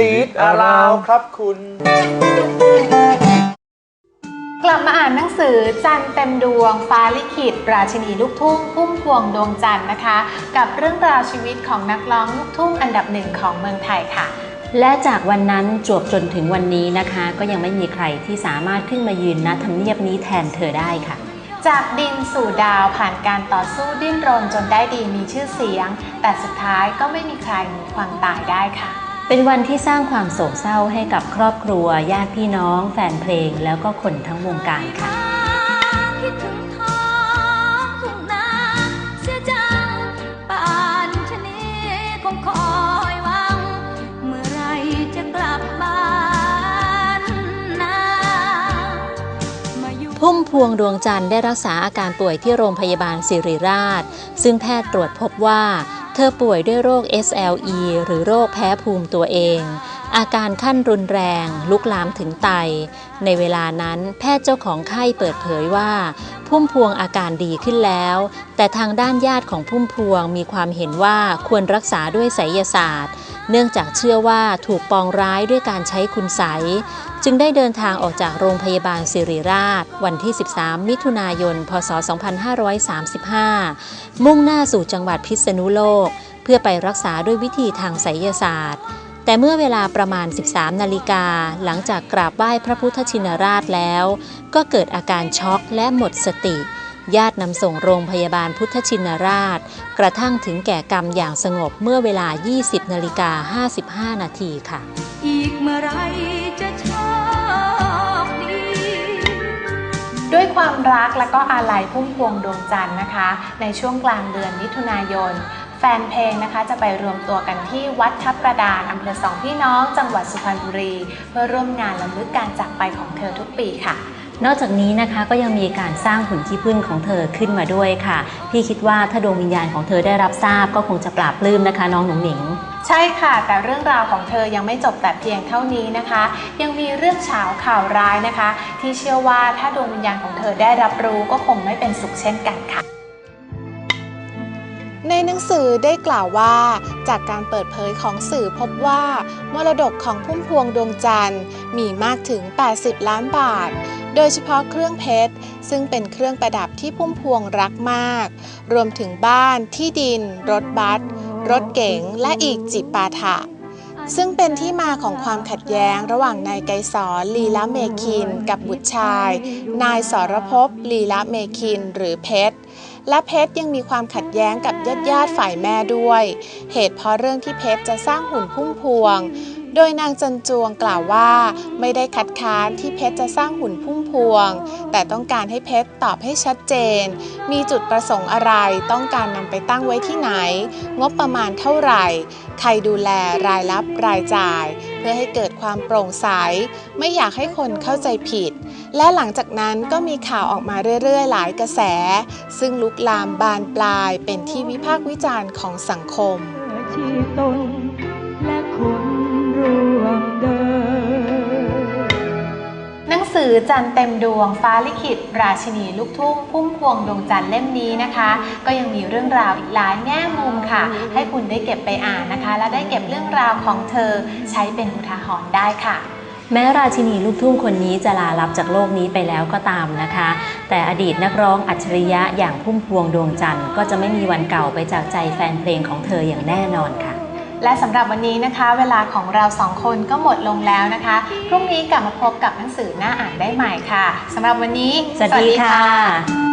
ลีดอาราวครับคุณ กลับมาอ่านหนังสือจันเต็มดวง ฟ้าลิขิต ราชินีลูกทุ่งพุ่มพวงดวงจันทร์นะคะ กับเรื่องราวชีวิตของนักร้องลูกทุ่งอันดับหนึ่งของเมืองไทยค่ะ และจากวันนั้นจวบจนถึงวันนี้นะคะ ก็ยังไม่มีใครที่สามารถขึ้นมายืนณทำเนียบนี้แทนเธอได้ค่ะจากดินสู่ดาวผ่านการต่อสู้ดิ้นรนจนได้ดีมีชื่อเสียง แต่สุดท้ายก็ไม่มีใครหนีความตายได้ค่ะ เป็นวันที่สร้างความโศกเศร้าให้กับครอบครัว ญาติพี่น้อง แฟนเพลง แล้วก็คนทั้งวงการค่ะคิดถึงท้องทุ่งนาเสียจังป่านชะนี้คงคอยหวังเมื่อไรจะกลับบ้านนามาอยู่พุ่มพวงดวงจันทร์ได้รักษาอาการป่วยที่โรงพยาบาลสิริราช ซึ่งแพทย์ตรวจพบว่า เธอป่วยด้วยโรค SLE หรือโรคแพ้ภูมิตัวเอง อาการขั้นรุนแรงลุกลามถึงไต ในเวลานั้นแพทย์เจ้าของไข้เปิดเผยว่า พุ่มพวงอาการดีขึ้นแล้ว แต่ทางด้านญาติของพุ่มพวงมีความเห็นว่าควรรักษาด้วยไสยศาสตร์ เนื่องจากเชื่อว่าถูกปองร้ายด้วยการใช้คุณไส จึงได้เดินทางออกจากโรงพยาบาลสิริราช วันที่ 13 มิถุนายน พศ 2535 มุ่งหน้าสู่จังหวัดพิษณุโลก เพื่อไปรักษาด้วยวิธีทางไสยศาสตร์ แต่เมื่อเวลาประมาณ 13 นาฬิกา หลังจากกราบไหว้พระพุทธชินราชแล้ว ก็เกิดอาการช็อกและหมดสติ ญาตินำส่งโรงพยาบาลพุทธชินราช กระทั่งถึงแก่กรรมอย่างสงบเมื่อเวลา 20 นาฬิกา 55 นาทีค่ะ อีกเมื่อไร ความรักและก็อาลัยพุ่มพวงดวงจันทร์นะคะ ในช่วงกลางเดือนมิถุนายน แฟนเพลงนะคะจะไปรวมตัวกันที่วัดทับกระดานอำเภอสองพี่น้อง จังหวัดสุพรรณบุรี เพื่อร่วมงานรำลึกการจากไปของเธอทุกปีค่ะ นอกจากนี้นะคะก็ยังมีการสร้างหุ่นขี้ผึ้งของเธอขึ้นมาด้วยค่ะ พี่คิดว่าถ้าดวงวิญญาณของเธอได้รับทราบก็คงจะปราบปลื้มนะคะ น้องหนุ่งหนิง ใช่ค่ะ แต่เรื่องราวของเธอยังไม่จบแต่เพียงเท่านี้นะคะ ยังมีเรื่องเฉาข่าวร้ายนะคะ ที่เชื่อว่าถ้าดวงวิญญาณของเธอได้รับรู้ก็คงไม่เป็นสุขเช่นกันค่ะในหนังสือได้กล่าวว่า จากการเปิดเผยของสื่อพบว่า มรดกของพุ่มพวงดวงจันทร์มีมากถึง 80 ล้านบาท โดยเฉพาะเครื่องเพชร ซึ่งเป็นเครื่องประดับที่พุ่มพวงรักมาก รวมถึงบ้านที่ดิน รถบัส รถเก๋ง และอีกจิปาถะ ซึ่งเป็นที่มาของความขัดแย้งระหว่างนายไกสอนลีละเมคิน กับบุตรชาย นายสรภพลีละเมคิน หรือเพชรและเพชรยังมีความขัดแย้งกับญาติญาติฝ่ายแม่ด้วย เหตุเพราะเรื่องที่เพชรจะสร้างหุ่นพุ่มพวง โดยนางจันจวงกล่าวว่า ไม่ได้คัดค้านที่เพชรจะสร้างหุ่นพุ่มพวง แต่ต้องการให้เพชรตอบให้ชัดเจน มีจุดประสงค์อะไร ต้องการนำไปตั้งไว้ที่ไหน งบประมาณเท่าไหร่ ใครดูแลรายรับรายจ่าย เพื่อให้เกิดความโปร่งใส ไม่อยากให้คนเข้าใจผิด และหลังจากนั้นก็มีข่าวออกมาเรื่อยๆ หลายกระแส ซึ่งลุกลามบานปลายเป็นที่วิพากษ์วิจารณ์ของสังคมชีตนและคน วมเดิน หนังสือจันเต็มดวงฟ้าลิขิต ราชินีลูกทุ่งพุ่มพวงดวงจันทร์เล่มนี้นะคะ ก็ยังมีเรื่องราวอีกหลายแง่มุมค่ะ ให้คุณได้เก็บไปอ่านนะคะ และได้เก็บเรื่องราวของเธอใช้เป็นอุทาหรณ์ได้ค่ะแม้ราชินีลูกทุ่งคนนี้จะลาลับจากโลกนี้ไปแล้วก็ตามนะคะ แต่อดีตนักร้องอัจฉริยะอย่างพุ่มพวงดวงจันทร์ก็จะไม่มีวันเก่าไปจากใจแฟนเพลงของเธออย่างแน่นอนค่ะ และสำหรับวันนี้นะคะ เวลาของเราสองคนก็หมดลงแล้วนะคะ พรุ่งนี้กลับมาพบกับหนังสือหน้าอ่านได้ใหม่ค่ะสำหรับวันนี้ สวัสดีค่ะ